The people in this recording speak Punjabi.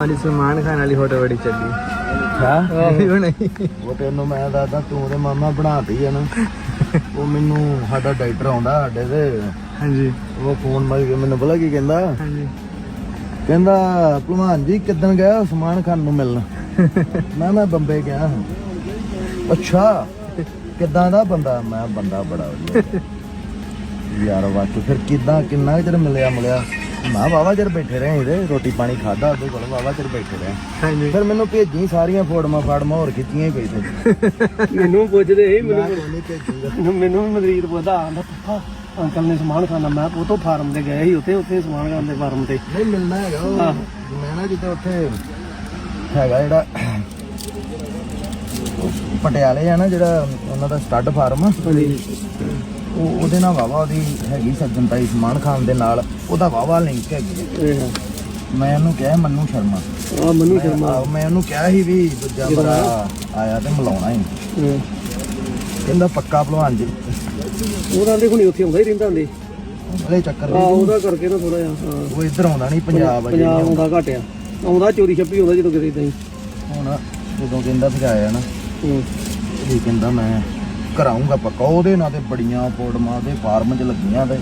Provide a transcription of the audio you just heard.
ਵਾਲੀ ਸਲਮਾਨ ਖਾਨ ਵਾਲੀ ਫੋਟੋ ਬੜੀ ਚੱਲੀ। ਹਾਂ? ਉਹ ਨਹੀਂ ਉਹ ਤੈਨੂੰ ਮੈਂ ਦੱਸਦਾ ਤੂੰ ਤੇ ਮਾਮਾ ਬਣਾਤੀ ਆ ਨਾ। ਉਹ ਮੈਨੂੰ ਸਾਡਾ ਡਾਕਟਰ ਆਉਂਦਾ ਸਾਡੇ ਤੇ। ਹਾਂਜੀ। ਉਹ ਫੋਨ ਮਾਰ ਕੇ ਮੈਨੂੰ ਪਤਾ ਕੀ ਕਹਿੰਦਾ? ਹਾਂਜੀ। ਕਹਿੰਦਾ ਭਲਵਾਨ ਜੀ ਕਿੱਦਣ ਗਿਆ ਉਸਮਾਨ ਖਾਨ ਨੂੰ ਮਿਲਣ? ਮੈਂ ਮੈਂ ਬੰਬੇ ਗਿਆ ਹਾਂ। ਅੱਛਾ ਕਿੱਦਾਂ ਦਾ ਬੰਦਾ? ਮੈਂ ਬੰਦਾ ਬੜਾ ਵਧੀਆ। ਯਾਰ ਵਾਕਈ ਫਿਰ ਕਿੱਦਾਂ ਕਿੰਨਾ ਚਿਰ ਮਿਲਿਆ ਮਿਲਿਆ ਮੈਂ ਵਾਵਾ ਚਿਰ ਬੈਠੇ ਰਹੇ ਇਹਦੇ ਰੋਟੀ ਪਾਣੀ ਖਾਦਾ ਉਹਦੇ ਕੋਲ ਵਾਵਾ ਚਿਰ ਬੈਠੇ ਰਹੇ। ਹਾਂਜੀ। ਫਿਰ ਮੈਨੂੰ ਭੇਜੀ ਸਾਰੀਆਂ ਫੋਟੋਆਂ ਫਾੜਮਾਂ ਹੋਰ ਖਿੱਚੀਆਂ ਹੀ ਪਈ ਤੇ ਮੈਨੂੰ ਪੁੱਛਦੇ ਸੀ ਮੈਨੂੰ ਮੈਨੂੰ ਵੀ ਮਦਰੀਦ ਪੁੱਛਦਾ ਆਂਦਾ ਪੱਪਾ ਅੰਕਲ ਨੇ ਸਮਾਨ ਖਾਣਾ। ਮੈਂ ਉਹ ਤੋਂ ਫਾਰਮ ਤੇ ਗਏ ਸੀ ਉੱਥੇ ਉੱਥੇ ਸਮਾਨ ਖਾਣ ਦੇ ਫਾਰਮ ਤੇ। ਨਹੀਂ ਮਿਲਣਾ ਹੈਗਾ। ਮੈਂ ਨਾ ਜਿੱਥੇ ਉੱਥੇ ਹੈਗਾ ਜਿਹੜਾ ਪਟਿਆਲੇ ਆ ਨਾ ਜਿਹੜਾ ਉਹਨਾਂ ਦਾ ਸਟੱਡ ਫਾਰਮ। ਉਹ ਉਹਦੇ ਨਾਲ ਵਾਵਾ ਉਹਦੀ ਹੈਗੀ ਸੱਜਣਤਾ ਇਸਮਾਨ ਖਾਨ ਦੇ ਨਾਲ ਉਹਦਾ ਵਾਵਾ ਲਿੰਕ ਹੈਗੀ ਹੈ। ਇਹ ਮੈਂ ਉਹਨੂੰ ਕਿਹਾ ਮੰਨੂ ਸ਼ਰਮਾ। ਆ ਮਨੂ ਸ਼ਰਮਾ। ਆਹੋ, ਮੈਂ ਉਹਨੂੰ ਕਿਹਾ ਸੀ ਵੀ ਦੂਜਾ ਭਰਾ ਆਇਆ ਤੇ ਮਿਲਾਉਣਾ ਹੀ। ਕਹਿੰਦਾ ਪੱਕਾ ਭਲਵਾਨ ਜੀ। ਉਹ ਤਾਂ ਆਂਦੇ ਹੁਣੀ ਉੱਥੇ ਆਉਂਦਾ ਹੀ ਰਹਿੰਦਾ ਆਂਦੇ ਉਹਦੇ ਚੱਕਰ ਆ ਵਿੱਚ ਉਹਦਾ ਕਰਕੇ ਨਾ ਥੋੜਾ ਜਿਹਾ ਹਾਂ। ਉਹ ਇੱਧਰ ਆਉਂਦਾ ਨਹੀਂ ਪੰਜਾਬ ਅਜੇ ਪੰਜਾਬ ਨਹੀਂ ਆਉਂਦਾ ਘੱਟ ਆ। ਆਉਂਦਾ ਚੋਰੀ ਛੱਪੀ ਆਉਂਦਾ ਜਦੋਂ ਕਿਤੇ ਇਦਾਂ ਹੀ। ਹੁਣ ਜਦੋਂ ਕਹਿੰਦਾ ਫਿਰ ਆਇਆ ਨਾ ਹੂੰ। ਇਹ ਕਹਿੰਦਾ ਮੈਂ ਕਰਾਉਂਗਾ ਪੱਕਾ। ਉਹਦੇ ਨਾਲ ਤੇ ਬੜੀਆਂ ਫੋਟੋਆਂ ਉਹਦੇ ਫਾਰਮ 'ਚ ਲੱਗੀਆਂ ਤੇ।